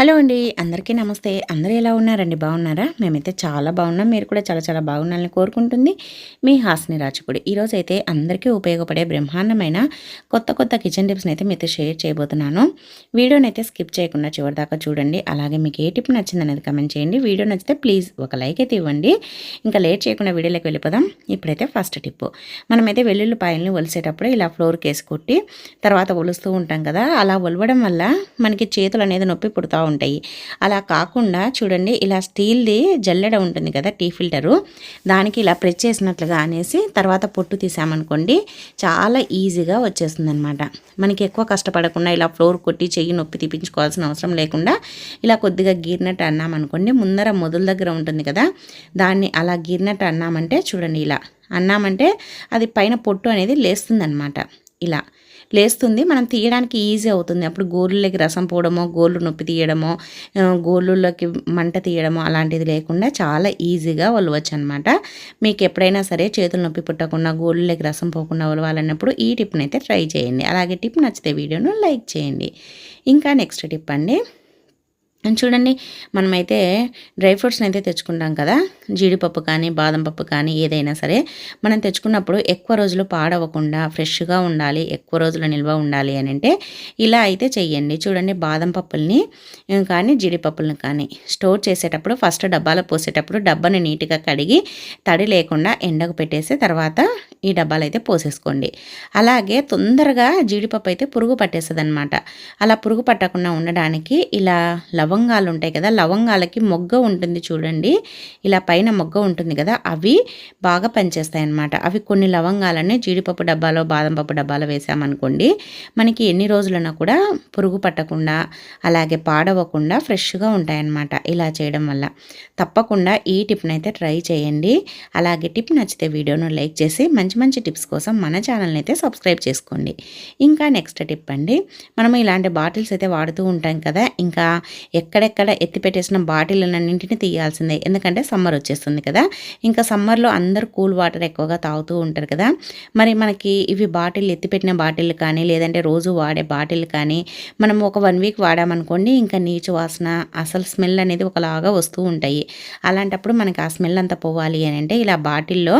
Hello అండి అందరికీ నమస్తే. అందరూ ఎలా ఉన్నారండి? బాగున్నారా? మేమైతే చాలా బాగున్నాం. మీరు కూడా చాలా చాలా బాగున్నారని కోరుకుంటుంది మీ హాస్ని రాజుకుడి. ఈరోజు అయితే అందరికీ ఉపయోగపడే బ్రహ్మాండమైన కొత్త కొత్త కిచెన్ టిప్స్ని అయితే మీతో షేర్ చేయబోతున్నాను. వీడియోని అయితే స్కిప్ చేయకుండా చివరిదాకా చూడండి. అలాగే మీకు ఏ టిప్ నచ్చింది అనేది కమెంట్ చేయండి. వీడియో నచ్చితే ప్లీజ్ ఒక లైక్ అయితే ఇవ్వండి. ఇంకా లేట్ చేయకుండా వీడియోలోకి వెళ్ళిపోదాం. ఇప్పుడైతే ఫస్ట్ టిప్. మనమైతే వెల్లుల్లిపాయల్ని ఒలిసేటప్పుడు ఇలా ఫ్లోర్కి వేసి కొట్టి తర్వాత ఒలుస్తూ ఉంటాం కదా అలా ఒలవడం వల్ల మనకి చేతులు అనేది నొప్పి పుడతా ఉంటాయి. అలా కాకుండా చూడండి ఇలా స్టీల్ది జల్లెడ ఉంటుంది కదా టీ ఫిల్టరు. దానికి ఇలా ప్రెస్ చేసినట్లుగా అనేసి తర్వాత పొట్టు తీసామనుకోండి చాలా ఈజీగా వచ్చేస్తుంది అనమాట మనకి ఎక్కువ కష్టపడకుండా ఇలా ఫ్లోర్ కొట్టి చెయ్యి నొప్పి తీపించుకోవాల్సిన అవసరం లేకుండా ఇలా కొద్దిగా గీరినట్టు అన్నామనుకోండి ముందర మొదల దగ్గర ఉంటుంది కదా దాన్ని అలా గీరినట్టు అన్నామంటే చూడండి ఇలా. అన్నామంటే అది పైన పొట్టు అనేది లేస్తుంది ఇలా. లేస్తుంది. మనం తీయడానికి ఈజీ అవుతుంది. అప్పుడు గోళ్ళకి రసం పోవడమో గోళ్ళు నొప్పి తీయడమో గోళ్ళులోకి మంట తీయడమో అలాంటిది లేకుండా చాలా ఈజీగా వలవచ్చు అనమాట మీకు ఎప్పుడైనా సరే చేతులు నొప్పి పుట్టకుండా గోళ్ళకి రసం పోకుండా వలవాలన్నప్పుడు ఈ టిప్ని అయితే ట్రై చేయండి. అలాగే టిప్ నచ్చితే వీడియోను లైక్ చేయండి. ఇంకా నెక్స్ట్ టిప్ అండి. చూడండి మనమైతే డ్రై ఫ్రూట్స్ని అయితే తెచ్చుకుంటాం కదా. జీడిపప్పు కానీ బాదం పప్పు కానీ ఏదైనా సరే మనం తెచ్చుకున్నప్పుడు ఎక్కువ రోజులు పాడవకుండా ఫ్రెష్గా ఉండాలి ఎక్కువ రోజులు నిల్వ ఉండాలి అని అంటే ఇలా అయితే చెయ్యండి. చూడండి బాదం పప్పుల్ని కానీ జీడిపప్పులను కానీ స్టోర్ చేసేటప్పుడు ఫస్ట్ డబ్బాలో పోసేటప్పుడు డబ్బాని నీట్గా కడిగి తడి లేకుండా ఎండకు పెట్టేసి తర్వాత ఈ డబ్బాలు అయితే పోసేసుకోండి. అలాగే తొందరగా జీడిపప్పు అయితే పురుగు పట్టేస్తుంది అనమాట అలా పురుగు పట్టకుండా ఉండడానికి ఇలా లవంగాలు ఉంటాయి కదా లవంగాలకి మొగ్గ ఉంటుంది చూడండి. ఇలా పైన మొగ్గ ఉంటుంది కదా అవి బాగా పనిచేస్తాయి అన్నమాట అవి కొన్ని లవంగాలని జీడిపప్పు డబ్బాలో బాదం పప్పు డబ్బాలో వేసామనుకోండి మనకి ఎన్ని రోజులైనా కూడా పురుగు పట్టకుండా అలాగే పాడవకుండా ఫ్రెష్గా ఉంటాయన్నమాట ఇలా చేయడం వల్ల. తప్పకుండా ఈ టిప్ని అయితే ట్రై చేయండి. అలాగే టిప్ నచ్చితే వీడియోను లైక్ చేసి మంచి మంచి టిప్స్ కోసం మన ఛానల్ని అయితే సబ్స్క్రైబ్ చేసుకోండి. ఇంకా నెక్స్ట్ టిప్ అండి మనం ఇలాంటి బాటిల్స్ అయితే వాడుతూ ఉంటాం కదా ఇంకా ఎక్కడెక్కడ ఎత్తిపెట్టేసిన బాటిళ్ళన్నింటిని తీయాల్సిందే. ఎందుకంటే సమ్మర్ వచ్చేస్తుంది కదా. ఇంకా సమ్మర్లో అందరూ కూల్ వాటర్ ఎక్కువగా తాగుతూ ఉంటారు కదా. మరి మనకి ఇవి బాటిల్ ఎత్తిపెట్టిన బాటిల్ కానీ లేదంటే రోజు వాడే బాటిల్ కానీ మనం ఒక వన్ వీక్ వాడామనుకోండి ఇంకా నీచు వాసన అసలు స్మెల్ అనేది ఒకలాగా వస్తూ ఉంటాయి. అలాంటప్పుడు మనకి ఆ స్మెల్ అంతా పోవాలి అని అంటే ఇలా బాటిల్లో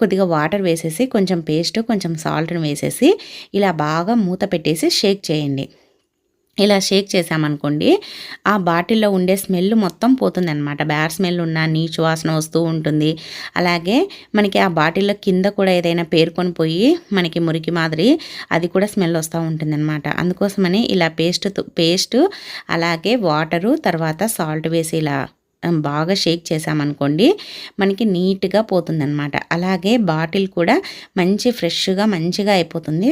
కొద్దిగా వాటర్ వేసేసి కొంచెం పేస్ట్ కొంచెం సాల్ట్ని వేసేసి ఇలా బాగా మూత పెట్టేసి షేక్ చేయండి. ఇలా షేక్ చేసామనుకోండి ఆ బాటిల్లో ఉండే స్మెల్ మొత్తం పోతుంది అనమాట బ్యాడ్ స్మెల్ ఉన్న నీచు వాసన వస్తూ ఉంటుంది. అలాగే మనకి ఆ బాటిల్లో కింద కూడా ఏదైనా పేరుకొని పోయి మనకి మురికి మాదిరి అది కూడా స్మెల్ వస్తూ ఉంటుంది అనమాట అందుకోసమని ఇలా పేస్ట్ పేస్ట్ అలాగే వాటరు తర్వాత సాల్ట్ వేసి ఇలా బాగా షేక్ చేసామనుకోండి మనకి నీట్గా పోతుందన్నమాట. అలాగే బాటిల్ కూడా మంచి ఫ్రెష్గా మంచిగా అయిపోతుంది.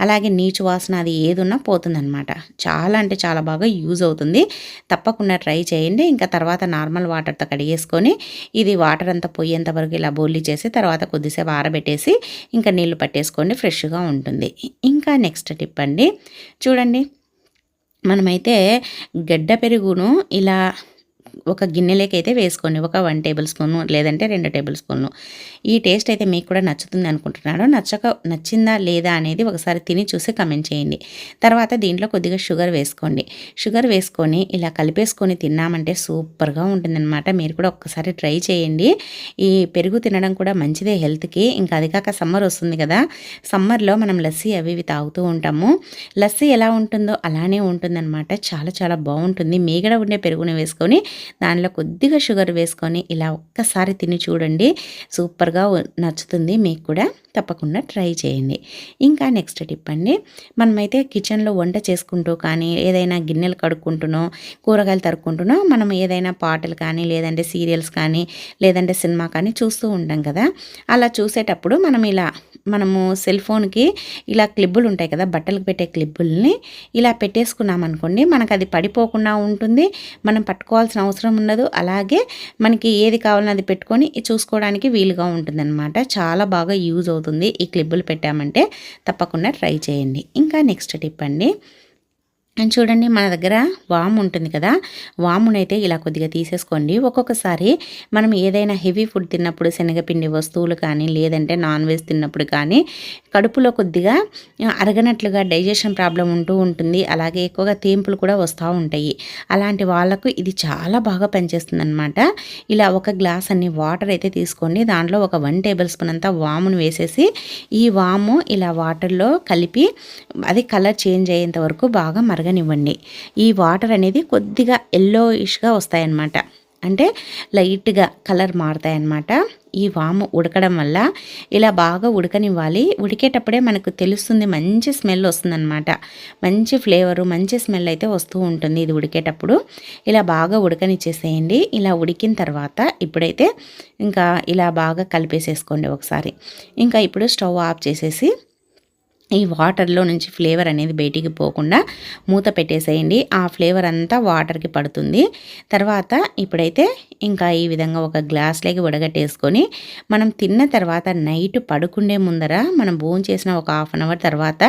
అలాగే నీచు వాసన అది ఏదున్నా పోతుందన్నమాట. చాలా అంటే చాలా బాగా యూజ్ అవుతుంది. తప్పకుండా ట్రై చేయండి. ఇంకా తర్వాత నార్మల్ వాటర్తో కడిగేసుకొని ఇది వాటర్ అంతా పోయేంత వరకు ఇలా బోల్లీ చేసి తర్వాత కొద్దిసేపు ఆరబెట్టేసి ఇంకా నీళ్ళు పట్టేసుకోండి. ఫ్రెష్గా ఉంటుంది. ఇంకా నెక్స్ట్ టిప్ అండి. చూడండి మనమైతే గడ్డ పెరుగును ఇలా ఒక గిన్నెలోకి అయితే వేసుకోండి. ఒక వన్ టేబుల్ స్పూన్ లేదంటే రెండు టేబుల్ స్పూన్లు ఈ టేస్ట్ అయితే మీకు కూడా నచ్చుతుంది అనుకుంటున్నాను. నచ్చక నచ్చిందా లేదా అనేది ఒకసారి తిని చూసి కమెంట్ చేయండి. తర్వాత దీంట్లో కొద్దిగా షుగర్ వేసుకోండి. షుగర్ వేసుకొని ఇలా కలిపేసుకొని తిన్నామంటే సూపర్గా ఉంటుందన్నమాట. మీరు కూడా ఒక్కసారి ట్రై చేయండి. ఈ పెరుగు తినడం కూడా మంచిదే హెల్త్కి. ఇంకా అది కాక సమ్మర్ వస్తుంది కదా. సమ్మర్లో మనం లస్సీ అవి ఇవి తాగుతూ ఉంటాము. లస్సీ ఎలా ఉంటుందో అలానే ఉంటుందన్నమాట. చాలా చాలా బాగుంటుంది. మీగడ ఉండే పెరుగుని వేసుకొని దానిలో కొద్దిగా షుగర్ వేసుకొని ఇలా ఒక్కసారి తిని చూడండి. సూపర్గా నచ్చుతుంది. మీకు కూడా తప్పకుండా ట్రై చేయండి. ఇంకా నెక్స్ట్ టిప్ అండి. మనమైతే కిచెన్లో వంట చేసుకుంటూ కానీ ఏదైనా గిన్నెలు కడుక్కుంటునో కూరగాయలు తరుక్కుంటునో మనం ఏదైనా పాటలు కానీ లేదంటే సీరియల్స్ కానీ లేదంటే సినిమా కానీ చూస్తూ ఉంటాం కదా. అలా చూసేటప్పుడు మనం ఇలా మనము సెల్ ఫోన్కి ఇలా క్లిబ్బులు ఉంటాయి కదా బట్టలకు పెట్టే క్లిబ్బుల్ని ఇలా పెట్టేసుకున్నాం అనుకోండి మనకు అది పడిపోకుండా ఉంటుంది. మనం పట్టుకోవాల్సిన అవసరం ఉండదు. అలాగే మనకి ఏది కావాలని అది పెట్టుకొని చూసుకోవడానికి వీలుగా ఉంటుందన్నమాట. చాలా బాగా యూజ్ అవుతుంది ఈ క్లిబ్బులు పెట్టామంటే. తప్పకుండా ట్రై చేయండి. ఇంకా నెక్స్ట్ టిప్ అండి. చూడండి మన దగ్గర వాము ఉంటుంది కదా వామునైతే ఇలా కొద్దిగా తీసేసుకోండి. ఒక్కొక్కసారి మనం ఏదైనా హెవీ ఫుడ్ తిన్నప్పుడు శనగపిండి వస్తువులు కానీ లేదంటే నాన్ వెజ్ తిన్నప్పుడు కానీ కడుపులో కొద్దిగా అరగనట్లుగా డైజెషన్ ప్రాబ్లం ఉంటూ ఉంటుంది. అలాగే ఎక్కువగా తేంపులు కూడా వస్తూ ఉంటాయి. అలాంటి వాళ్ళకు ఇది చాలా బాగా పనిచేస్తుంది అనమాట ఇలా ఒక గ్లాస్ అన్ని వాటర్ అయితే తీసుకోండి. దాంట్లో ఒక వన్ టేబుల్ స్పూన్ అంతా వామును వేసేసి ఈ వాము ఇలా వాటర్లో కలిపి అది కలర్ చేంజ్ అయ్యేంత వరకు బాగా మరగ మరగనివ్వండి ఈ వాటర్ అనేది కొద్దిగా ఎల్లోయిష్గా వస్తాయన్నమాట. అంటే లైట్గా కలర్ మారుతాయన్నమాట. ఈ వాము ఉడకడం వల్ల ఇలా బాగా ఉడకనివ్వాలి. ఉడికేటప్పుడే మనకు తెలుస్తుంది మంచి స్మెల్ వస్తుందన్నమాట. మంచి ఫ్లేవరు మంచి స్మెల్ అయితే వస్తూ ఉంటుంది ఇది ఉడికేటప్పుడు. ఇలా బాగా ఉడకనిచ్చేసేయండి. ఇలా ఉడికిన తర్వాత ఇప్పుడైతే ఇంకా ఇలా బాగా కలిపేసేసుకోండి ఒకసారి. ఇంకా ఇప్పుడు స్టవ్ ఆఫ్ చేసేసి ఈ వాటర్లో నుంచి ఫ్లేవర్ అనేది బయటికి పోకుండా మూత పెట్టేసేయండి. ఆ ఫ్లేవర్ అంతా వాటర్కి పడుతుంది. తర్వాత ఇప్పుడైతే ఇంకా ఈ విధంగా ఒక గ్లాస్లోకి వడగట్టేసుకొని మనం తిన్న తర్వాత నైట్ పడుకుండే ముందర మనం భోజనం చేసిన ఒక హాఫ్ అన్ అవర్ తర్వాత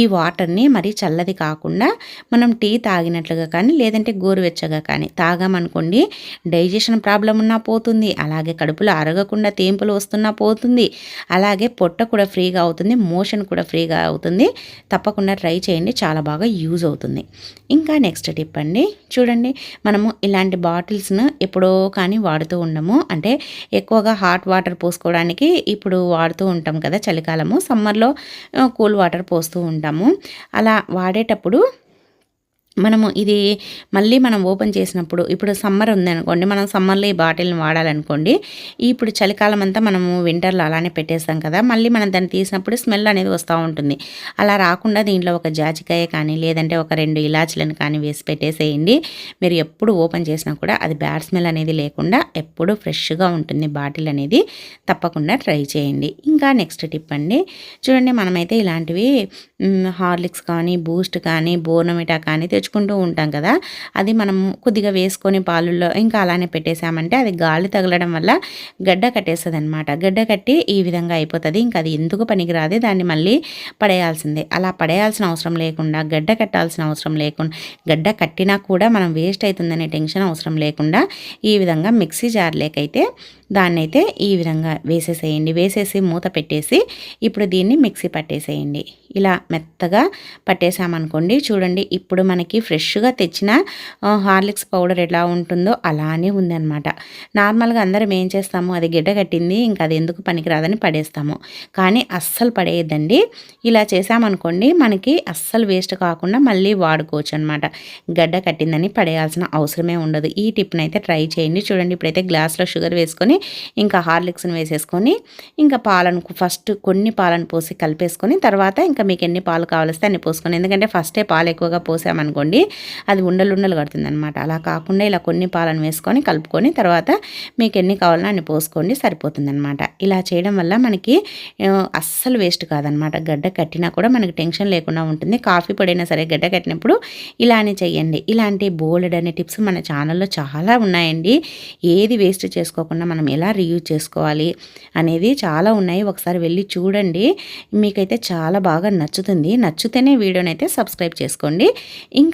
ఈ వాటర్ని మరి చల్లది కాకుండా మనం టీ తాగినట్లుగా కానీ లేదంటే గోరువెచ్చగా కానీ తాగామనుకోండి డైజెషన్ ప్రాబ్లం ఉన్నా పోతుంది. అలాగే కడుపులో అరగకుండా తేంపులు వస్తున్నా పోతుంది. అలాగే పొట్ట కూడా ఫ్రీగా అవుతుంది. మోషన్ కూడా ఫ్రీగా ఈజీగా అవుతుంది. తప్పకుండా ట్రై చేయండి. చాలా బాగా యూజ్ అవుతుంది. ఇంకా నెక్స్ట్ టిప్ అండి. చూడండి మనము ఇలాంటి బాటిల్స్ను ఎప్పుడో కానీ వాడుతూ ఉండము. అంటే ఎక్కువగా హాట్ వాటర్ పోసుకోవడానికి ఇప్పుడు వాడుతూ ఉంటాం కదా చలికాలము. సమ్మర్లో కూల్ వాటర్ పోస్తూ ఉంటాము. అలా వాడేటప్పుడు మనము ఇది మళ్ళీ మనం ఓపెన్ చేసినప్పుడు ఇప్పుడు సమ్మర్ ఉందనుకోండి మనం సమ్మర్లో ఈ బాటిల్ని వాడాలనుకోండి ఇప్పుడు చలికాలం అంతా మనము వింటర్లో అలానే పెట్టేస్తాం కదా మళ్ళీ మనం దాన్ని తీసినప్పుడు స్మెల్ అనేది వస్తూ ఉంటుంది. అలా రాకుండా దీంట్లో ఒక జాజికాయ కానీ లేదంటే ఒక రెండు ఇలాచీలను కానీ వేసి పెట్టేసేయండి. మీరు ఎప్పుడు ఓపెన్ చేసినా కూడా అది బ్యాడ్ స్మెల్ అనేది లేకుండా ఎప్పుడు ఫ్రెష్గా ఉంటుంది బాటిల్ అనేది తప్పకుండా ట్రై చేయండి. ఇంకా నెక్స్ట్ టిప్ అండి చూడండి మనమైతే ఇలాంటివి హార్లిక్స్ కానీ బూస్ట్ కానీ బోర్నమిటా కానీ తెచ్చుకుంటూ ఉంటాం కదా. అది మనం కొద్దిగా వేసుకొని పాలుల్లో ఇంకా అలానే పెట్టేసామంటే అది గాలి తగలడం వల్ల గడ్డ కట్టేస్తుంది అనమాట గడ్డ కట్టి ఈ విధంగా అయిపోతుంది. ఇంకా అది ఎందుకు పనికిరాదే దాన్ని మళ్ళీ పడేయాల్సిందే. అలా పడేయాల్సిన అవసరం లేకుండా గడ్డ కట్టాల్సిన అవసరం లేకుండా గడ్డ కట్టినా కూడా మనం వేస్ట్ అవుతుందనే టెన్షన్ అవసరం లేకుండా ఈ విధంగా మిక్సీ జార్లేకైతే దాన్ని అయితే ఈ విధంగా వేసేసేయండి. వేసేసి మూత పెట్టేసి ఇప్పుడు దీన్ని మిక్సీ పట్టేసేయండి. ఇలా మెత్తగా పట్టేసామనుకోండి చూడండి ఇప్పుడు మనకి ఫ్రెష్గా తెచ్చిన హార్లిక్స్ పౌడర్ ఎలా ఉంటుందో అలానే ఉందన్నమాట. నార్మల్గా అందరం ఏం చేస్తాము అది గిడ్డ కట్టింది ఇంకా అది ఎందుకు పనికిరాదని పడేస్తాము. కానీ అస్సలు పడేయద్దండి. ఇలా చేసామనుకోండి మనకి అస్సలు వేస్ట్ కాకుండా మళ్ళీ వాడుకోవచ్చు అనమాట గడ్డ కట్టిందని పడేయాల్సిన అవసరమే ఉండదు. ఈ టిప్ని అయితే ట్రై చేయండి. చూడండి ఇప్పుడైతే గ్లాస్లో షుగర్ వేసుకొని ఇంకా హార్లిక్స్ని వేసేసుకొని ఇంకా పాలను ఫస్ట్ కొన్ని పాలను పోసి కలిపేసుకొని తర్వాత ఇంకా మీకు ఎన్ని పాలు కావాలిస్తే అన్ని పోసుకొని ఎందుకంటే ఫస్టే పాలు ఎక్కువగా పోసామనుకోండి అది ఉండలు ఉండలు కడుతుంది అనమాట అలా కాకుండా ఇలా కొన్ని పాలను వేసుకొని కలుపుకొని తర్వాత మీకు ఎన్ని కావాలన్నా అన్ని పోసుకోండి సరిపోతుంది అనమాట ఇలా చేయడం వల్ల మనకి అస్సలు వేస్ట్ కాదనమాట గడ్డ కట్టినా కూడా మనకి టెన్షన్ లేకుండా ఉంటుంది. కాఫీ పొడైనా సరే గడ్డ కట్టినప్పుడు ఇలానే చేయండి ఇలాంటి బోల్డ్ అనే టిప్స్ మన ఛానల్లో చాలా ఉన్నాయండి. ఏది వేస్ట్ చేసుకోకుండా మనం ఎలా రీయూజ్ చేసుకోవాలి అనేది చాలా ఉన్నాయి. ఒకసారి వెళ్ళి చూడండి. మీకైతే చాలా బాగా నచ్చుతుంది. నచ్చితేనే వీడియోనైతే సబ్స్క్రైబ్ చేసుకోండి. ఇంకా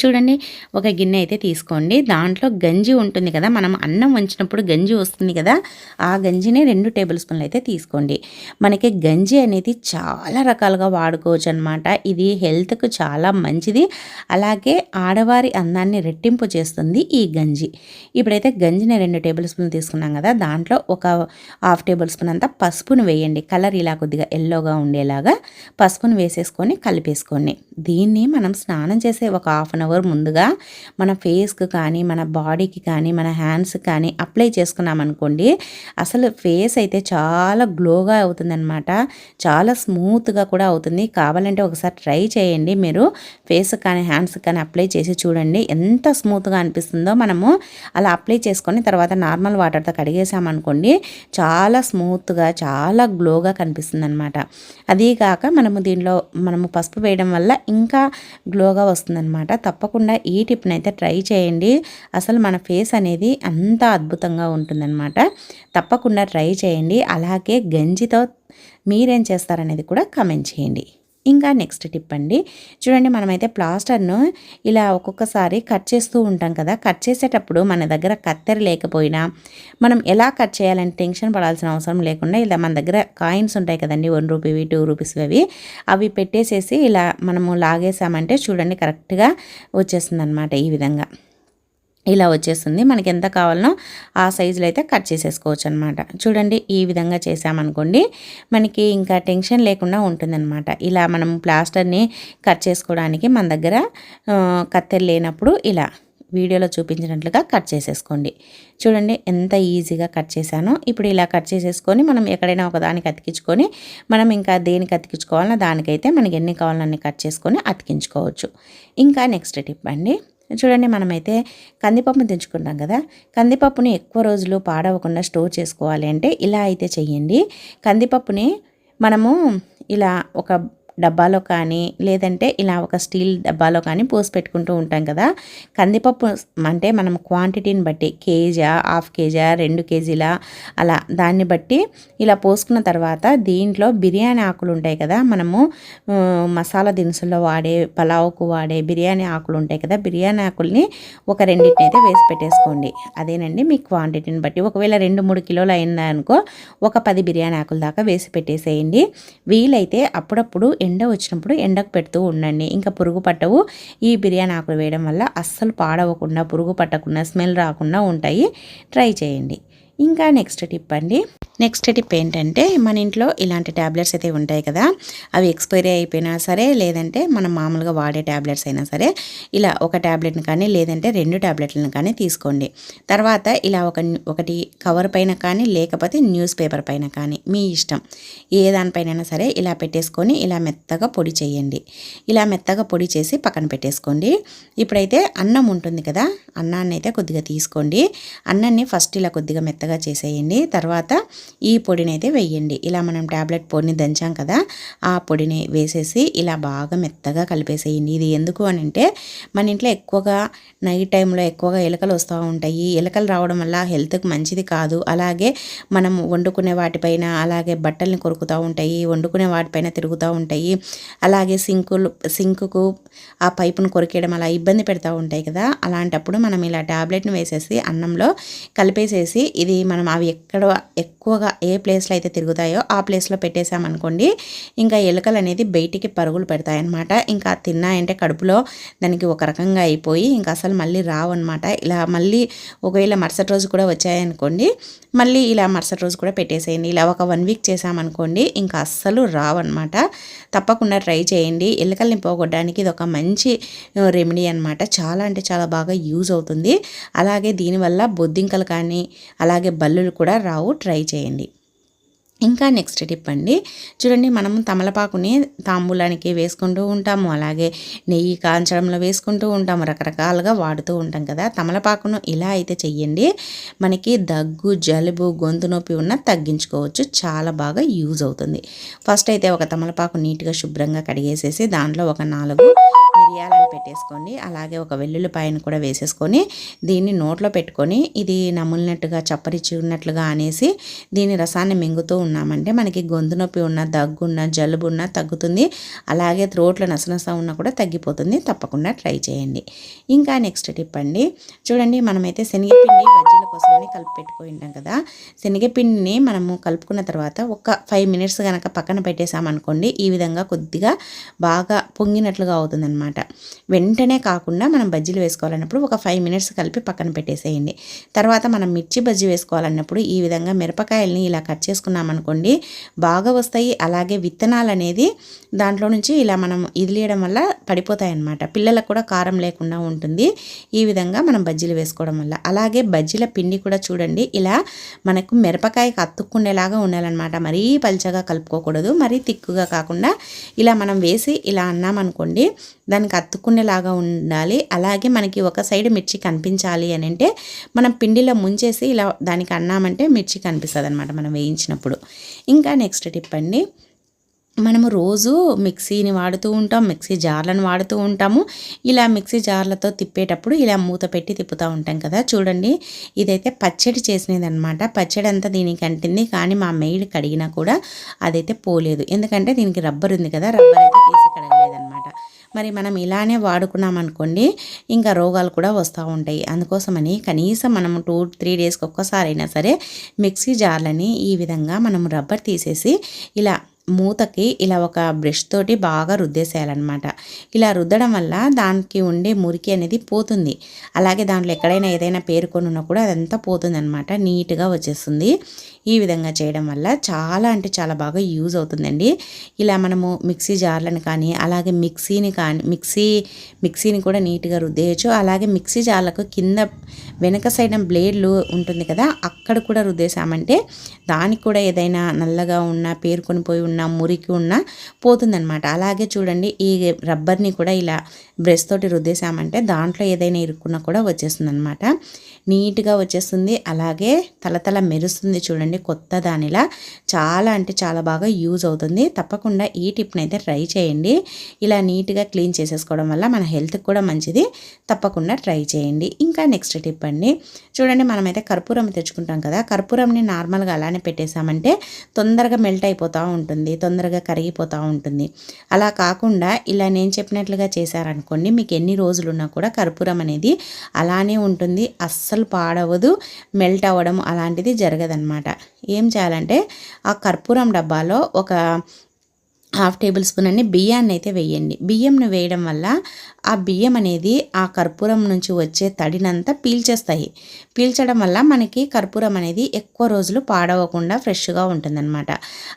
చూడండి ఒక గిన్నె అయితే తీసుకోండి. దాంట్లో గంజి ఉంటుంది కదా మనం అన్నం వంచినప్పుడు గంజి వస్తుంది కదా ఆ గంజిని రెండు టేబుల్ స్పూన్లు అయితే తీసుకోండి. మనకి గంజి అనేది చాలా రకాలుగా వాడుకోవచ్చు అనమాట ఇది హెల్త్కు చాలా మంచిది. అలాగే ఆడవారి అందాన్ని రెట్టింపు చేస్తుంది ఈ గంజి. ఇప్పుడైతే గంజిని రెండు టేబుల్ స్పూన్లు తీసుకున్నాం కదా దాంట్లో ఒక హాఫ్ టేబుల్ స్పూన్ అంతా పసుపును వేయండి. కలర్ ఇలా కొద్దిగా ఎల్లోగా ఉండేలాగా పసుపును వేసేసుకొని కలిపేసుకోండి. దీన్ని మనం స్నానం చేసే ఒక హాఫ్ అన్ అవర్ ముందుగా మన ఫేస్కి కానీ మన బాడీకి కానీ మన హ్యాండ్స్కి కానీ అప్లై చేసుకున్నాం అనుకోండి అసలు ఫేస్ అయితే చాలా గ్లోగా అవుతుందన్నమాట. చాలా స్మూత్గా కూడా అవుతుంది. కావాలంటే ఒకసారి ట్రై చేయండి మీరు. ఫేస్కి కానీ హ్యాండ్స్కి కానీ అప్లై చేసి చూడండి. ఎంత స్మూత్గా అనిపిస్తుందో మనము అలా అప్లై చేసుకొని తర్వాత నార్మల్ వాటర్తో కడిగేసామనుకోండి చాలా స్మూత్గా చాలా గ్లోగా కనిపిస్తుంది అనమాట అదీ కాక మనము దీనిలో మనము పసుపు వేయడం వల్ల ఇంకా గ్లోగా వస్తుందన్నమాట. తప్పకుండా ఈ టిప్ని అయితే ట్రై చేయండి. అసలు మన ఫేస్ అనేది అంత అద్భుతంగా ఉంటుందన్నమాట. తప్పకుండా ట్రై చేయండి. అలాగే గంజితో మీరేం చేస్తారనేది కూడా కమెంట్ చేయండి. ఇంకా నెక్స్ట్ టిప్ అండి. చూడండి మనమైతే ప్లాస్టర్ను ఇలా ఒక్కొక్కసారి కట్ చేస్తూ ఉంటాం కదా. కట్ చేసేటప్పుడు మన దగ్గర కత్తెర లేకపోయినా మనం ఎలా కట్ చేయాలని టెన్షన్ పడాల్సిన అవసరం లేకుండా ఇలా మన దగ్గర కాయిన్స్ ఉంటాయి కదండి వన్ రూపీవి టూ రూపీస్ అవి అవి పెట్టేసేసి ఇలా మనము లాగేసామంటే చూడండి కరెక్ట్గా వచ్చేస్తుంది అనమాట ఈ విధంగా. ఇలా వచ్చేస్తుంది. మనకి ఎంత కావాలనో ఆ సైజులో అయితే కట్ చేసేసుకోవచ్చు అనమాట చూడండి ఈ విధంగా చేసామనుకోండి మనకి ఇంకా టెన్షన్ లేకుండా ఉంటుందన్నమాట ఇలా మనం ప్లాస్టర్ని కట్ చేసుకోవడానికి మన దగ్గర కత్తెలు లేనప్పుడు ఇలా వీడియోలో చూపించినట్లుగా కట్ చేసేసుకోండి. చూడండి ఎంత ఈజీగా కట్ చేశానో. ఇప్పుడు ఇలా కట్ చేసేసుకొని మనం ఎక్కడైనా ఒక దానికి అతికించుకొని మనం ఇంకా దేనికి అతికించుకోవాలన్నా దానికైతే మనకి ఎన్ని కావాలన్నీ కట్ చేసుకొని అతికించుకోవచ్చు. ఇంకా నెక్స్ట్ టిప్ అండి. చూడండి మనమైతే కందిపప్పును తెంచుకుంటాం కదా. కందిపప్పుని ఎక్కువ రోజులు పాడవకుండా స్టోర్ చేసుకోవాలి అంటే ఇలా అయితే చెయ్యండి. కందిపప్పుని మనము ఇలా ఒక డబ్బాలో కానీ లేదంటే ఇలా ఒక స్టీల్ డబ్బాలో కానీ పోసి పెట్టుకుంటూ ఉంటాం కదా. కందిపప్పు అంటే మనం క్వాంటిటీని బట్టి కేజా హాఫ్ కేజా రెండు కేజీల అలా దాన్ని బట్టి ఇలా పోసుకున్న తర్వాత దీంట్లో బిర్యానీ ఆకులు ఉంటాయి కదా. మనము మసాలా దినుసుల్లో వాడే పలావుకు వాడే బిర్యానీ ఆకులు ఉంటాయి కదా. బిర్యానీ ఆకుల్ని ఒక రెండింటిని అయితే వేసి పెట్టేసుకోండి. అదేనండి మీ క్వాంటిటీని బట్టి. ఒకవేళ రెండు మూడు కిలోలు అయిందనుకో ఒక పది బిర్యానీ ఆకుల దాకా వేసి పెట్టేసేయండి. వీలైతే అప్పుడప్పుడు ఎండ వచ్చినప్పుడు ఎండకు పెడుతూ ఉండండి. ఇంకా పురుగు పట్టవు. ఈ బిర్యానీ ఆకులు వేయడం వల్ల అస్సలు పాడవకుండా పురుగు పట్టకుండా స్మెల్ రాకుండా ఉంటాయి. ట్రై చేయండి. ఇంకా నెక్స్ట్ టిప్ అండి. నెక్స్ట్ టిప్ ఏంటంటే మన ఇంట్లో ఇలాంటి ట్యాబ్లెట్స్ అయితే ఉంటాయి కదా అవి ఎక్స్పైరీ అయిపోయినా సరే లేదంటే మనం మామూలుగా వాడే ట్యాబ్లెట్స్ అయినా సరే ఇలా ఒక ట్యాబ్లెట్ని కానీ లేదంటే రెండు ట్యాబ్లెట్లను కానీ తీసుకోండి. తర్వాత ఇలా ఒక ఒకటి కవర్ పైన కానీ లేకపోతే న్యూస్ పేపర్ పైన కానీ మీ ఇష్టం ఏ దానిపైన సరే ఇలా పెట్టేసుకొని ఇలా మెత్తగా పొడి చేయండి. ఇలా మెత్తగా పొడి చేసి పక్కన పెట్టేసుకోండి. ఇప్పుడైతే అన్నం ఉంటుంది కదా అన్నాన్ని అయితే కొద్దిగా తీసుకోండి. అన్నాన్ని ఫస్ట్ ఇలా కొద్దిగా మెత్తగా చేసేయండి. తర్వాత ఈ పొడిని అయితే వేయండి. ఇలా మనం ట్యాబ్లెట్ పొడిని దంచాం కదా ఆ పొడిని వేసేసి ఇలా బాగా మెత్తగా కలిపేసేయండి. ఇది ఎందుకు అని అంటే మన ఇంట్లో ఎక్కువగా నైట్ టైంలో ఎక్కువగా ఎలకలు వస్తూ ఉంటాయి. ఎలకలు రావడం వల్ల హెల్త్కి మంచిది కాదు. అలాగే మనం వండుకునే వాటిపైన అలాగే బట్టల్ని కొరుకుతూ ఉంటాయి వండుకునే వాటిపైన తిరుగుతూ ఉంటాయి. అలాగే సింకులు సింకుకు ఆ పైపును కొరికేయడం అలా ఇబ్బంది పెడతా ఉంటాయి కదా. అలాంటప్పుడు మనం ఇలా ట్యాబ్లెట్ని వేసేసి అన్నంలో కలిపేసేసి ఇది మనం అవి ఎక్కడ ఎక్కువగా ఏ ప్లేస్లో అయితే తిరుగుతాయో ఆ ప్లేస్లో పెట్టేసామనుకోండి ఇంకా ఎలుకలు అనేది బయటికి పరుగులు పెడతాయన్నమాట. ఇంకా తిన్నాయంటే కడుపులో దానికి ఒక రకంగా అయిపోయి ఇంకా అసలు మళ్ళీ రావన్నమాట. ఇలా మళ్ళీ ఒకవేళ మరుసటి రోజు కూడా వచ్చాయనుకోండి మళ్ళీ ఇలా మరుసటి రోజు కూడా పెట్టేసేయండి. ఇలా ఒక వన్ వీక్ చేసామనుకోండి ఇంకా అస్సలు రావన్నమాట. తప్పకుండా ట్రై చేయండి. ఎలుకల్ని పోగొట్టడానికి ఇది ఒక మంచి రెమెడీ అనమాట చాలా అంటే చాలా బాగా యూజ్ అవుతుంది. అలాగే దీనివల్ల బొద్దింకలు కానీ అలాగే బల్లులు కూడా రావు. ట్రై చేయండి. ఇంకా నెక్స్ట్ టిప్ అండి చూడండి మనము తమలపాకుని తాంబూలానికి వేసుకుంటూ ఉంటాము అలాగే నెయ్యి కాంచడంలో వేసుకుంటూ ఉంటాము రకరకాలుగా వాడుతూ ఉంటాం కదా. తమలపాకును ఇలా అయితే చెయ్యండి మనకి దగ్గు జలుబు గొంతు నొప్పి ఉన్న తగ్గించుకోవచ్చు చాలా బాగా యూజ్ అవుతుంది. ఫస్ట్ అయితే ఒక తమలపాకు నీట్గా శుభ్రంగా కడిగేసేసి దాంట్లో ఒక నాలుగు మిరియాలను పెట్టేసుకోండి అలాగే ఒక వెల్లుల్లిపాయను కూడా వేసేసుకొని దీన్ని నోట్లో పెట్టుకొని ఇది నములినట్టుగా చప్పరిచి ఉన్నట్లుగా అనేసి దీని రసాన్ని మింగుతూ ఉన్నామంటే మనకి గొంతు నొప్పి ఉన్న దగ్గున్న జలుబు ఉన్న తగ్గుతుంది. అలాగే త్రోట్లో నసనస ఉన్నా కూడా తగ్గిపోతుంది. తప్పకుండా ట్రై చేయండి. ఇంకా నెక్స్ట్ టిప్ అండి. చూడండి మనమైతే శనగపిండి బజ్జీల కోసమని కలిపి పెట్టుకుని ఉంటాం కదా. శనగపిండిని మనము కలుపుకున్న తర్వాత ఒక ఫైవ్ మినిట్స్ కనుక పక్కన పెట్టేసామనుకోండి ఈ విధంగా కొద్దిగా బాగా పొంగినట్లుగా అవుతుందన్నమాట. వెంటనే కాకుండా మనం బజ్జీలు వేసుకోవాలన్నప్పుడు ఒక ఫైవ్ మినిట్స్ కలిపి పక్కన పెట్టేసేయండి. తర్వాత మనం మిర్చి బజ్జీ వేసుకోవాలన్నప్పుడు ఈ విధంగా మిరపకాయల్ని ఇలా కట్ చేసుకున్నామనుకో అనుకోండి బాగా వస్తాయి. అలాగే విత్తనాలు అనేది దాంట్లో నుంచి ఇలా మనం ఇదిలియడం వల్ల పడిపోతాయి అన్నమాట పిల్లలకు కూడా కారం లేకుండా ఉంటుంది. ఈ విధంగా మనం బజ్జీలు వేసుకోవడం వల్ల. అలాగే బజ్జీల పిండి కూడా చూడండి. ఇలా మనకు మిరపకాయకి అతుక్కునేలాగా ఉండాలన్నమాట. మరీ పల్చగా కలుపుకోకూడదు. మరీ తిక్కుగా కాకుండా ఇలా మనం వేసి ఇలా అన్నామనుకోండి దానికి అత్తుకునేలాగా ఉండాలి. అలాగే మనకి ఒక సైడ్ మిర్చి కనిపించాలి అని అంటే మనం పిండిలో ముంచేసి ఇలా దానికి అన్నామంటే మిర్చి కనిపిస్తుంది అనమాట మనం వేయించినప్పుడు. ఇంకా నెక్స్ట్ టిప్ అండి. మనము రోజు మిక్సీని వాడుతూ ఉంటాం మిక్సీ జార్లను వాడుతూ ఉంటాము. ఇలా మిక్సీ జార్లతో తిప్పేటప్పుడు ఇలా మూత పెట్టి తిప్పుతూ ఉంటాం కదా. చూడండి ఇదైతే పచ్చడి చేసినది అనమాట పచ్చడి అంతా దీనికి అంటింది కానీ మా మెయిడ్ కడిగినా కూడా అదైతే పోలేదు. ఎందుకంటే దీనికి రబ్బర్ ఉంది కదా రబ్బర్ అయితే మరి మనం ఇలానే వాడుకున్నాం అనుకోండి ఇంకా రోగాలు కూడా వస్తూ ఉంటాయి. అందుకోసమని కనీసం మనం టూ త్రీ డేస్కి ఒక్కసారి అయినా సరే మిక్సీ జార్లని ఈ విధంగా మనం రబ్బర్ తీసేసి ఇలా మూతకి ఇలా ఒక బ్రష్ తోటి బాగా రుద్దేసేయాలన్నమాట. ఇలా రుద్దడం వల్ల దానికి ఉండే మురికి అనేది పోతుంది. అలాగే దాంట్లో ఎక్కడైనా ఏదైనా పేరుకొని ఉన్నా కూడా అదంతా పోతుంది అనమాట నీట్గా వచ్చేస్తుంది. ఈ విధంగా చేయడం వల్ల చాలా అంటే చాలా బాగా యూజ్ అవుతుందండి. ఇలా మనము మిక్సీ జార్లను కానీ అలాగే మిక్సీని కానీ మిక్సీ మిక్సీని కూడా నీట్గా రుద్దేయచ్చు. అలాగే మిక్సీ జార్లకు కింద వెనక సైడ్ బ్లేడ్లు ఉంటుంది కదా అక్కడ కూడా రుద్దేశామంటే దానికి కూడా ఏదైనా నల్లగా ఉన్న పేరుకొని పోయి ఉన్న మురికి ఉన్న పోతుందనమాట అలాగే చూడండి ఈ రబ్బర్ని కూడా ఇలా బ్రష్ తోటి రుద్దేశామంటే దాంట్లో ఏదైనా ఇరుక్కున్నా కూడా వచ్చేస్తుంది అనమాట నీట్గా వచ్చేస్తుంది. అలాగే తలతల మెరుస్తుంది చూడండి కొత్త దానిలా. చాలా అంటే చాలా బాగా యూజ్ అవుతుంది. తప్పకుండా ఈ టిప్ని అయితే ట్రై చేయండి. ఇలా నీట్గా క్లీన్ చేసేసుకోవడం వల్ల మన హెల్త్కి కూడా మంచిది. తప్పకుండా ట్రై చేయండి. ఇంకా నెక్స్ట్ టిప్ అండి. చూడండి మనమైతే కర్పూరం తెచ్చుకుంటాం కదా. కర్పూరంని నార్మల్గా అలానే పెట్టేశామంటే తొందరగా మెల్ట్ అయిపోతూ ఉంటుంది. తొందరగా కరిగిపోతూ ఉంటుంది. అలా కాకుండా ఇలా నేను చెప్పినట్లుగా చేశారనుకో అనుకోండి మీకు ఎన్ని రోజులున్నా కూడా కర్పూరం అనేది అలానే ఉంటుంది. అస్సలు అస్సలు పాడవదు మెల్ట్ అవ్వడం అలాంటిది జరగదనమాట ఏం చేయాలంటే ఆ కర్పూరం డబ్బాలో ఒక హాఫ్ టేబుల్ స్పూన్ అన్ని బియ్యాన్ని అయితే వేయండి. బియ్యంను వేయడం వల్ల ఆ బియ్యం అనేది ఆ కర్పూరం నుంచి వచ్చే తడినంతా పీల్చేస్తాయి. పీల్చడం వల్ల మనకి కర్పూరం అనేది ఎక్కువ రోజులు పాడవకుండా ఫ్రెష్గా ఉంటుందన్నమాట.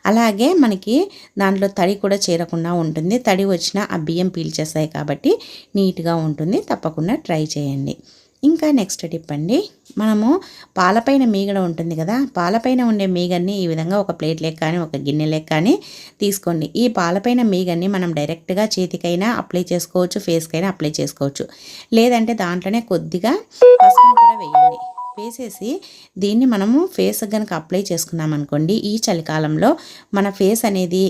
అలాగే మనకి దాంట్లో తడి కూడా చేరకుండా ఉంటుంది. తడి వచ్చిన ఆ బియ్యం పీల్చేస్తాయి కాబట్టి నీట్గా ఉంటుంది. తప్పకుండా ట్రై చేయండి. ఇంకా నెక్స్ట్ టిప్ అండి. మనము పాలపైన మీగడ ఉంటుంది కదా పాలపైన ఉండే మీగన్ని ఈ విధంగా ఒక ప్లేట్ లెక్క కానీ ఒక గిన్నె లెక్క కానీ తీసుకోండి. ఈ పాలపైన మీగన్ని మనం డైరెక్ట్గా చేతికైనా అప్లై చేసుకోవచ్చు ఫేస్కైనా అప్లై చేసుకోవచ్చు. లేదంటే దాంట్లోనే కొద్దిగా పసుపును కూడా వేయండి. వేసేసి దీన్ని మనము ఫేస్ కనుక అప్లై చేసుకున్నాం అనుకోండి ఈ చలికాలంలో మన ఫేస్ అనేది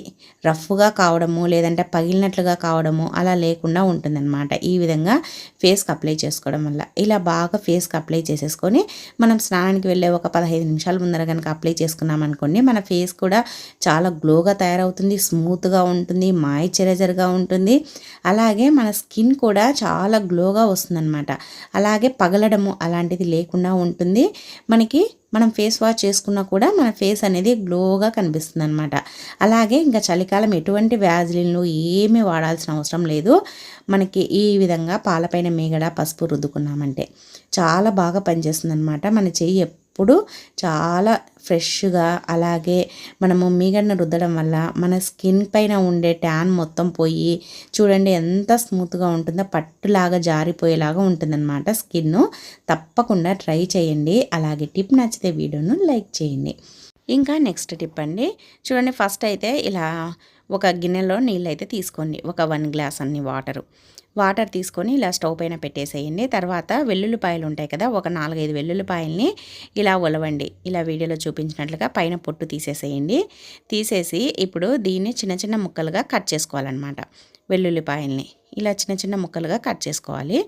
రఫ్గా కావడము లేదంటే పగిలినట్లుగా కావడము అలా లేకుండా ఉంటుందన్నమాట. ఈ విధంగా ఫేస్కి అప్లై చేసుకోవడం వల్ల. ఇలా బాగా ఫేస్కి అప్లై చేసేసుకొని మనం స్నానానికి వెళ్ళే ఒక పదహైదు నిమిషాల ముందర కనుక అప్లై చేసుకున్నాం అనుకోండి మన ఫేస్ కూడా చాలా గ్లోగా తయారవుతుంది స్మూత్గా ఉంటుంది మాయిశ్చరైజర్గా ఉంటుంది. అలాగే మన స్కిన్ కూడా చాలా గ్లోగా వస్తుందన్నమాట. అలాగే పగలడము అలాంటిది లేకుండా ఉంటుంది ఉంటుంది. మనకి మనం ఫేస్ వాష్ చేసుకున్నా కూడా మన ఫేస్ అనేది గ్లోగా కనిపిస్తుంది అనమాట అలాగే ఇంకా చలికాలం ఎటువంటి వ్యాజిలిన్లు ఏమీ వాడాల్సిన అవసరం లేదు. మనకి ఈ విధంగా పాలపైన మీగడ పసుపు రుద్దుకున్నామంటే చాలా బాగా పనిచేస్తుంది అనమాట మన చెయ్యి అప్పుడు చాలా ఫ్రెష్గా అలాగే మనము మీగడను రుద్దడం వల్ల మన స్కిన్ పైన ఉండే ట్యాన్ మొత్తం పోయి చూడండి ఎంత స్మూత్గా ఉంటుందో పట్టులాగా జారిపోయేలాగా ఉంటుందన్నమాట స్కిన్ తప్పకుండా ట్రై చేయండి. అలాగే టిప్ నచ్చితే వీడియోను లైక్ చేయండి. ఇంకా నెక్స్ట్ టిప్ అండి. చూడండి ఫస్ట్ అయితే ఇలా ఒక గిన్నెలో నీళ్ళు అయితే తీసుకోండి. ఒక వన్ గ్లాస్ అన్ని వాటరు. వాటర్ తీసుకొని ఇలా స్టవ్ పైన పెట్టేసేయండి. తర్వాత వెల్లుల్లిపాయలు ఉంటాయి కదా ఒక నాలుగైదు వెల్లుల్లిపాయల్ని ఇలా ఉలవండి ఇలా వీడియోలో చూపించినట్లుగా పైన పొట్టు తీసేసేయండి. తీసేసి ఇప్పుడు దీన్ని చిన్న చిన్న ముక్కలుగా కట్ చేసుకోవాలన్నమాట. వెల్లుల్లిపాయల్ని. ఇలా చిన్న చిన్న ముక్కలుగా కట్ చేసుకోవాలి.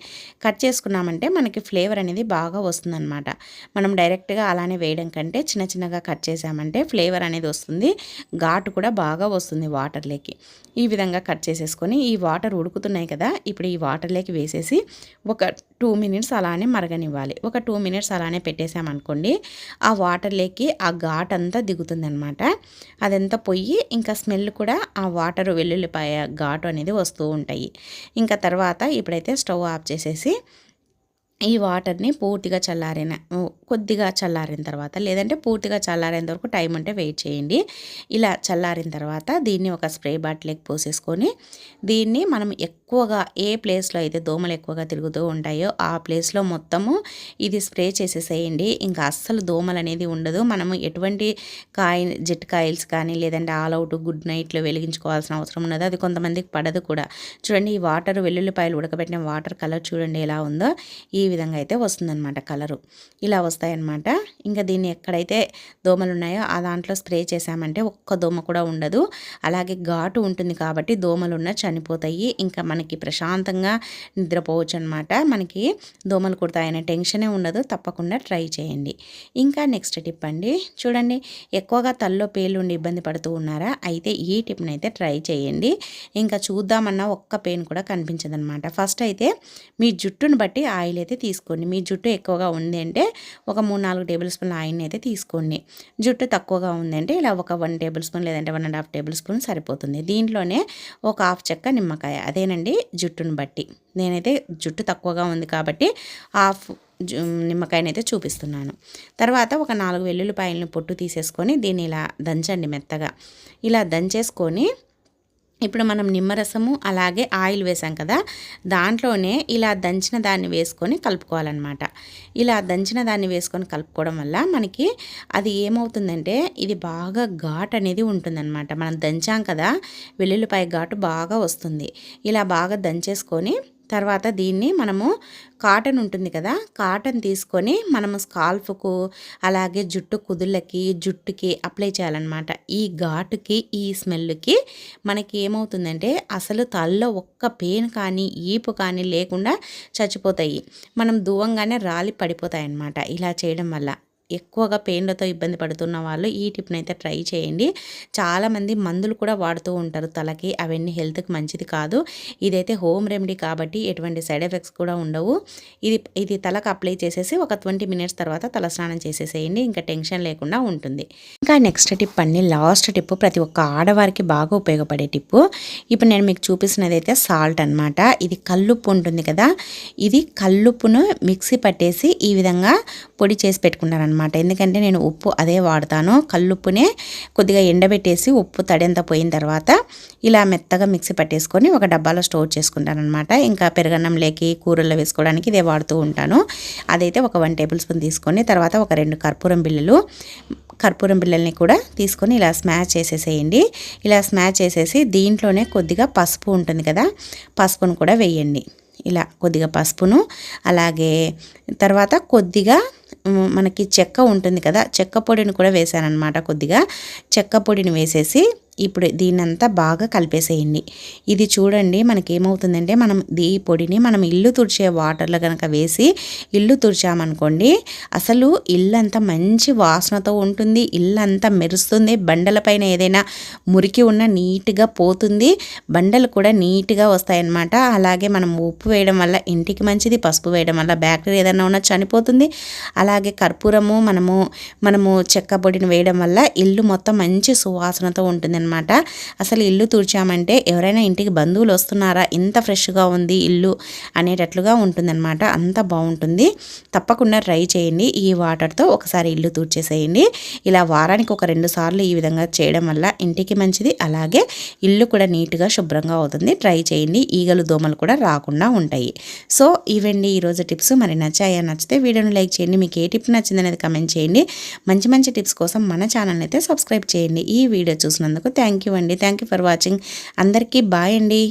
కట్ చేసుకున్నామంటే మనకి ఫ్లేవర్ అనేది బాగా వస్తుందన్నమాట. మనం డైరెక్ట్గా అలానే వేయడం కంటే చిన్న చిన్నగా కట్ చేసామంటే ఫ్లేవర్ అనేది వస్తుంది. ఘాటు కూడా బాగా వస్తుంది వాటర్లోకి ఈ విధంగా కట్ చేసేసుకొని ఈ వాటర్ ఉడుకుతున్నాయి కదా ఇప్పుడు ఈ వాటర్లోకి వేసేసి ఒక టూ మినిట్స్ అలానే మరగనివ్వాలి. ఒక టూ మినిట్స్ అలానే పెట్టేసామనుకోండి ఆ వాటర్లోకి ఆ ఘాట్ అంతా దిగుతుంది అనమాట అదంతా పొయ్యి ఇంకా స్మెల్ కూడా ఆ వాటర్ వెల్లుల్లిపాయ ఘాటు అనేది వస్తూ ఉంటాయి. ఇంకా తర్వాత ఇప్పుడైతే స్టవ్ ఆఫ్ చేసేసి ఈ వాటర్ని పూర్తిగా చల్లారిన కొద్దిగా చల్లారిన తర్వాత లేదంటే పూర్తిగా చల్లారేంత వరకు టైం ఉంటే వెయిట్ చేయండి. ఇలా చల్లారిన తర్వాత దీన్ని ఒక స్ప్రే బాటిల్కి పోసేసుకొని దీన్ని మనం ఎక్కువగా ఏ ప్లేస్లో అయితే దోమలు ఎక్కువగా తిరుగుతూ ఉంటాయో ఆ ప్లేస్లో మొత్తము ఇది స్ప్రే చేసేసేయండి. ఇంకా అస్సలు దోమలు అనేది ఉండదు. మనము ఎటువంటి కాయ జెట్ కాయిల్స్ కానీ లేదంటే ఆల్ అవుట్ గుడ్ నైట్లో వెలిగించుకోవాల్సిన అవసరం ఉండదు. అది కొంతమందికి పడదు కూడా. చూడండి ఈ వాటర్ వెల్లుల్లిపాయలు ఉడకబెట్టిన వాటర్ కలర్ చూడండి ఎలా ఉందో. ఈ విధంగా అయితే వస్తుందన్నమాట కలరు. ఇలా వస్తాయన్నమాట. ఇంకా దీన్ని ఎక్కడైతే దోమలు ఉన్నాయో ఆ దాంట్లో స్ప్రే చేసామంటే ఒక్క దోమ కూడా ఉండదు. అలాగే ఘాటు ఉంటుంది కాబట్టి దోమలు ఉన్న చనిపోతాయి. ఇంకా మనకి ప్రశాంతంగా నిద్రపోవచ్చు అనమాట మనకి దోమలు కుడతాయనే టెన్షనే ఉండదు. తప్పకుండా ట్రై చేయండి. ఇంకా నెక్స్ట్ టిప్ అండి. చూడండి ఎక్కువగా తల్లో పేలుండి ఇబ్బంది పడుతూ ఉన్నారా? అయితే ఈ టిప్ని అయితే ట్రై చేయండి. ఇంకా చూద్దామన్నా ఒక్క పెయిన్ కూడా కనిపించదనమాట ఫస్ట్ అయితే మీ జుట్టును బట్టి ఆయిల్ అయితే తీసుకోండి. మీ జుట్టు ఎక్కువగా ఉంది అంటే ఒక మూడు నాలుగు టేబుల్ స్పూన్ల ఆయిల్ని అయితే తీసుకోండి. జుట్టు తక్కువగా ఉందంటే ఇలా ఒక వన్ టేబుల్ స్పూన్ లేదంటే one and half tablespoon సరిపోతుంది. దీంట్లోనే ఒక హాఫ్ చెక్క నిమ్మకాయ. అదేనండి జుట్టును బట్టి. నేనైతే జుట్టు తక్కువగా ఉంది కాబట్టి హాఫ్ నిమ్మకాయనైతే చూపిస్తున్నాను. తర్వాత ఒక నాలుగు వెల్లుల్లిపాయలను పొట్టు తీసేసుకొని దీన్ని ఇలా దంచండి మెత్తగా. ఇలా దంచేసుకొని ఇప్పుడు మనం నిమ్మరసము అలాగే ఆయిల్ వేసాం కదా దాంట్లోనే ఇలా దంచిన దాన్ని వేసుకొని కలుపుకోవాలన్నమాట. ఇలా దంచిన దాన్ని వేసుకొని కలుపుకోవడం వల్ల మనకి అది ఏమవుతుందంటే ఇది బాగా ఘాట్ అనేది ఉంటుందన్నమాట. మనం దంచాం కదా వెల్లుల్లిపాయ ఘాటు బాగా వస్తుంది. ఇలా బాగా దంచేసుకొని తర్వాత దీన్ని మనము కాటన్ ఉంటుంది కదా కాటన్ తీసుకొని మనము స్కాల్ఫ్కు అలాగే జుట్టు కుదుళ్ళకి జుట్టుకి అప్లై చేయాలన్నమాట. ఈ ఘాటుకి ఈ స్మెల్కి మనకి ఏమవుతుందంటే అసలు తలలో ఒక్క పెయిన్ కానీ ఈపు కానీ లేకుండా చచ్చిపోతాయి. మనం దూవంగానే రాలి పడిపోతాయి అన్నమాట ఇలా చేయడం వల్ల. ఎక్కువగా పెయిన్లతో ఇబ్బంది పడుతున్న వాళ్ళు ఈ టిప్ని అయితే ట్రై చేయండి. చాలామంది మందులు కూడా వాడుతూ ఉంటారు తలకి అవన్నీ హెల్త్కి మంచిది కాదు. ఇదైతే హోమ్ రెమెడీ కాబట్టి ఎటువంటి సైడ్ ఎఫెక్ట్స్ కూడా ఉండవు. ఇది ఇది తలకు అప్లై చేసేసి ఒక ట్వంటీ మినిట్స్ తర్వాత తలస్నానం చేసేసేయండి. ఇంకా టెన్షన్ లేకుండా ఉంటుంది. ఇంకా నెక్స్ట్ టిప్ అండి. లాస్ట్ టిప్ ప్రతి ఒక్క ఆడవారికి బాగా ఉపయోగపడే టిప్పు ఇప్పుడు నేను మీకు చూపిస్తున్నది అయితే సాల్ట్ అనమాట ఇది కల్లుప్పు ఉంటుంది కదా ఇది కల్లుప్పును మిక్సీ పట్టేసి ఈ విధంగా పొడి చేసి పెట్టుకున్నారనమాట అనమాట ఎందుకంటే నేను ఉప్పు అదే వాడతాను. కల్లుప్పునే కొద్దిగా ఎండబెట్టేసి ఉప్పు తడెంత పోయిన తర్వాత ఇలా మెత్తగా మిక్సీ పట్టేసుకొని ఒక డబ్బాలో స్టోర్ చేసుకుంటాను అనమాట ఇంకా పెరగన్నం లేకి కూరల్లో వేసుకోవడానికి ఇదే వాడుతూ ఉంటాను. అదైతే ఒక వన్ టేబుల్ స్పూన్ తీసుకొని తర్వాత ఒక రెండు కర్పూరం బిళ్ళలు కర్పూరం బిళ్ళల్ని కూడా తీసుకొని ఇలా స్మాచ్ చేసేసేయండి. ఇలా స్మాచ్ చేసేసి దీంట్లోనే కొద్దిగా పసుపు ఉంటుంది కదా పసుపును కూడా వేయండి. ఇలా కొద్దిగా పసుపును అలాగే తర్వాత కొద్దిగా మనకి చెక్క ఉంటుంది కదా చెక్క పొడిని కూడా వేసానమాట కొద్దిగా. చెక్క పొడిని వేసేసి ఇప్పుడు దీన్నంతా బాగా కలిపేసేయండి. ఇది చూడండి మనకి ఏమవుతుందంటే మనం ఈ పొడిని మనం ఇల్లు తుడిచే వాటర్లో కనుక వేసి ఇల్లు తుడిచామనుకోండి అసలు ఇల్లంతా మంచి వాసనతో ఉంటుంది ఇల్లంతా మెరుస్తుంది బండలపైన ఏదైనా మురికి ఉన్న నీట్గా పోతుంది బండలు కూడా నీట్గా వస్తాయన్నమాట. అలాగే మనం ఉప్పు వేయడం వల్ల ఇంటికి మంచిది పసుపు వేయడం వల్ల బ్యాక్టీరియా ఏదైనా ఉన్నా చనిపోతుంది. అలాగే కర్పూరము మనము మనము చెక్క పొడిని వేయడం వల్ల ఇల్లు మొత్తం మంచి సువాసనతో ఉంటుంది అనమాట అసలు ఇల్లు తుడిచామంటే ఎవరైనా ఇంటికి బంధువులు వస్తున్నారా? ఇంత ఫ్రెష్గా ఉంది ఇల్లు అనేటట్లుగా ఉంటుందన్నమాట. అంత బాగుంటుంది. తప్పకుండా ట్రై చేయండి. ఈ వాటర్తో ఒకసారి ఇల్లు తుడిచేసేయండి. ఇలా వారానికి ఒక రెండు సార్లు ఈ విధంగా చేయడం వల్ల ఇంటికి మంచిది. అలాగే ఇల్లు కూడా నీట్గా శుభ్రంగా అవుతుంది. ట్రై చేయండి. ఈగలు దోమలు కూడా రాకుండా ఉంటాయి. సో ఇవండి ఈరోజు టిప్స్. మరి నచ్చాయా? నచ్చితే వీడియోని లైక్ చేయండి. మీకు ఏ టిప్ నచ్చిందనేది కమెంట్ చేయండి. మంచి మంచి టిప్స్ కోసం మన ఛానల్ అయితే సబ్స్క్రైబ్ చేయండి. ఈ వీడియో చూసినందుకు థ్యాంక్ యూ అండి. Thank you for watching. అందరికీ బాయ్ అండి.